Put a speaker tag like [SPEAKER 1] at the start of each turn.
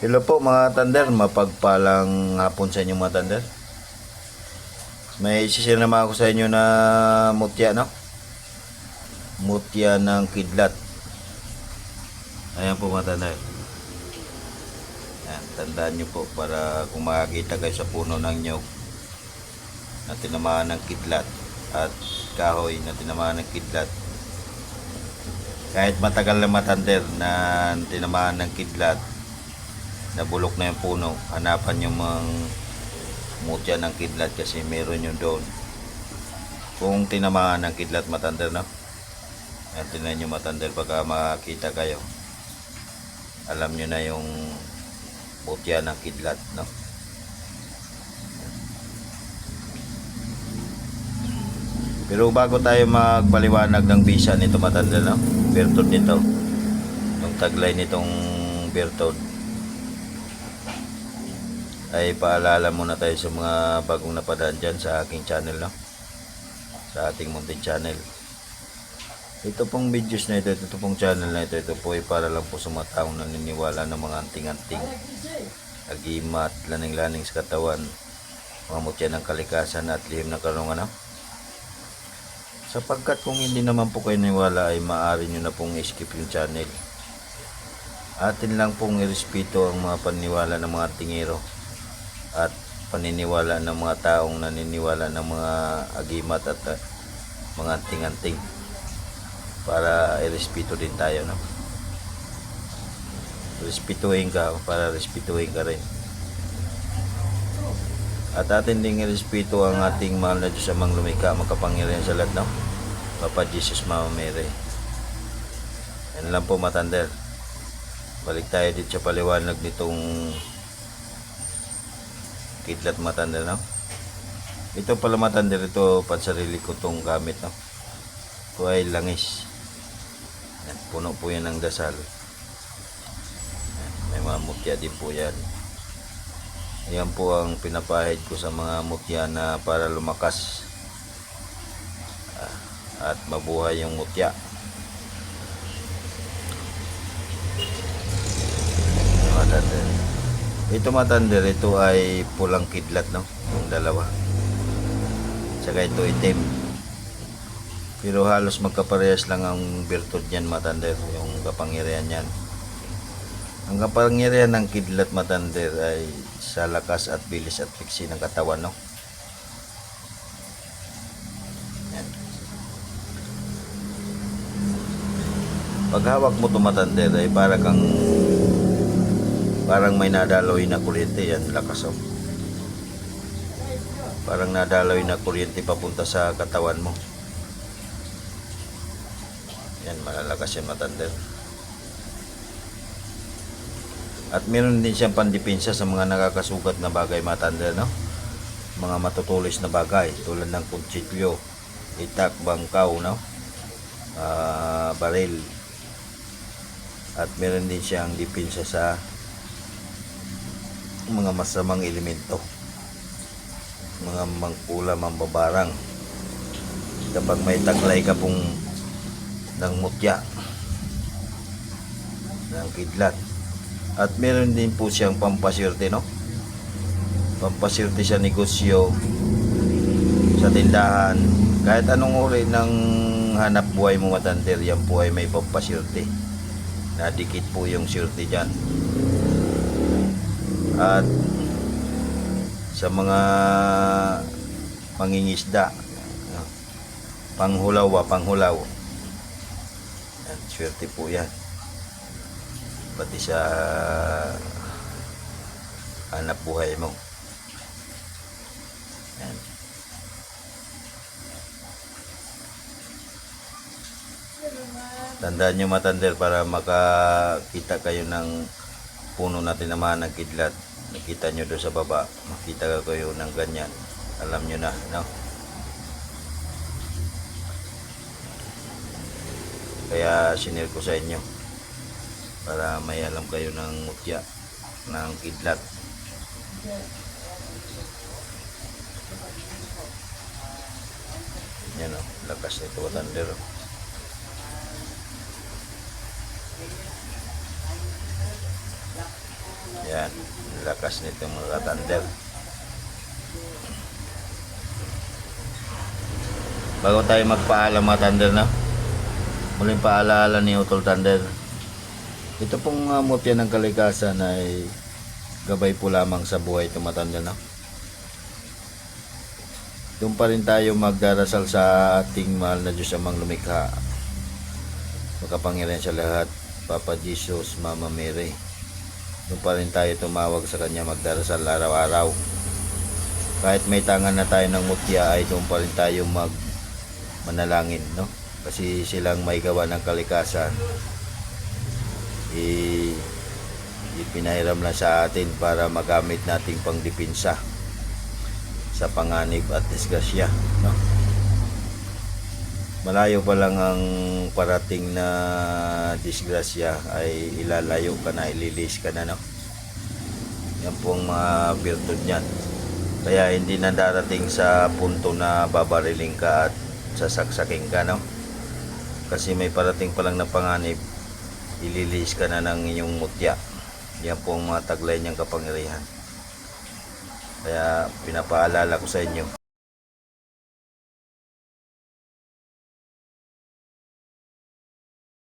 [SPEAKER 1] Hello po mga tander, mapagpalang hapon sa inyo mga tander. May isisir naman ako sa inyo na mutya, no? Mutya ng kidlat. Ayan po mga tander. Ayan, tandaan nyo po para kung makakita kayo sa puno ng nyog na tinamaan ng kidlat at kahoy na tinamaan ng kidlat kahit matagal na matander na tinamaan ng kidlat nabulok na yung puno. Hanapan yung mga mutya ng kidlat kasi meron yun doon. Kung tinamaan ng kidlat matander no at tinan nyo matander pagka makakita kayo. Alam nyo na yung mutya ng kidlat no? Pero bago tayo magpaliwanag ng bisa nito matanda no bertod nito. Yung taglay nitong bertod ay paalala muna tayo sa mga bagong napadaan dyan sa aking channel no? sa ating munting channel. Ito pong videos na ito ito pong channel na ito ito po ay para lang po sa mga taong naniniwala ng mga anting-anting. Agimat, laning-laning sa katawan. Mga mutya ng kalikasan at lihim ng karungan no? sapagkat kung hindi naman po kayo naniwala ay maaari nyo na pong skip yung channel. Atin lang pong irespeto ang mga paniniwala ng mga tingero at paniniwala ng mga taong naniniwala ng mga agimat at uh, mga anting-anting. Para irespeto din tayo no? Respetuhin ka para respetuhin ka rin. At atin ding irespeto ang ating mahal na Diyos amang lumika makapangyarihan sa lahat no Papa Jesus Mama Mary. Yan lang po matander balik tayo dito sa paliwanag nitong kidlat matanda no? Ito pala matanda ito pansarili ko tong gamit no? Ito ay langis. Yan, puno po yan ng dasal. Yan, may mga mutya din po yan. Yan po ang pinapahid ko sa mga mutya na para lumakas ah, at mabuhay yung mutya. Matander. Ito matander, ito ay pulang kidlat, no? Yung dalawa. Saka ito itim. Pero halos magkaparehas lang ang virtud niyan matander, yung kapangyarihan niyan. Ang kapangyarihan ng kidlat matander ay sa lakas at bilis at fiksi ng katawan, no? Pag hawak mo tumatander ay para kang parang may nadaloy na kuryente yan lakas oh. parang nadaloy na kuryente papunta sa katawan mo. Yan malalakas yan matander at meron din siyang pandepensa sa mga nakakasugat na bagay matander no? Mga matutulis na bagay tulad ng kutsilyo itak bangkaw no? Ah, baril. At meron din siyang depensa sa mga masamang elemento. Mga mangkula mambabarang. Kapag may taglay ka pong ng mutya ng kidlat. At meron din po siyang pampaswerte no? Pampaswerte sa negosyo sa tindahan. Kahit anong uri ng hanap buhay mo matander yan po ay may pampaswerte. Nadikit po yung swerte dyan at sa mga pangingisda panghulaw ba panghulaw. Yan, swerte po yan. Pati sa hanap buhay mo. Yan. tandaan nyo matander para makakita kayo ng puno natin naman ng kidlat nakita nyo doon sa baba. Makita kayo ng ganyan. Alam nyo na no? Kaya sinir ko sa inyo. Para may alam kayo ng mutya ng kidlat. Yan o lakas nito thunder oh. Yan, lakas nito mga thunder. Bago tayo magpaalam mga thunder na, muling paalala ni Utol Thunder. Ito pong uh, mutya ng kalikasan ay gabay po lamang sa buhay thunder na. Doon pa rin tayo magdarasal sa ating mahal na Diyos amang lumikha. Makapangyarihan sa lahat, Papa Jesus, Mama Mary. Doon pa rin tayo tumawag sa Kanya magdarasal araw-araw. Kahit may tangan na tayo ng mutya ay doon pa rin tayo mag manalangin, no? Kasi silang may gawa ng kalikasan. I, ipinahiram lang sa atin para magamit nating pangdipinsa sa panganib at disgrasya, no? Malayo pa lang ang parating na disgrasya ay ilalayo ka na, ililis ka na, no? Yan po ang mga virtud niyan. Kaya hindi na darating sa punto na babariling ka at sasaksaking ka, no? Kasi may parating pa lang na panganib, ililis ka na ng iyong mutya. Yan po ang mga taglay niyang kapangyarihan. Kaya pinapaalala ko sa inyo,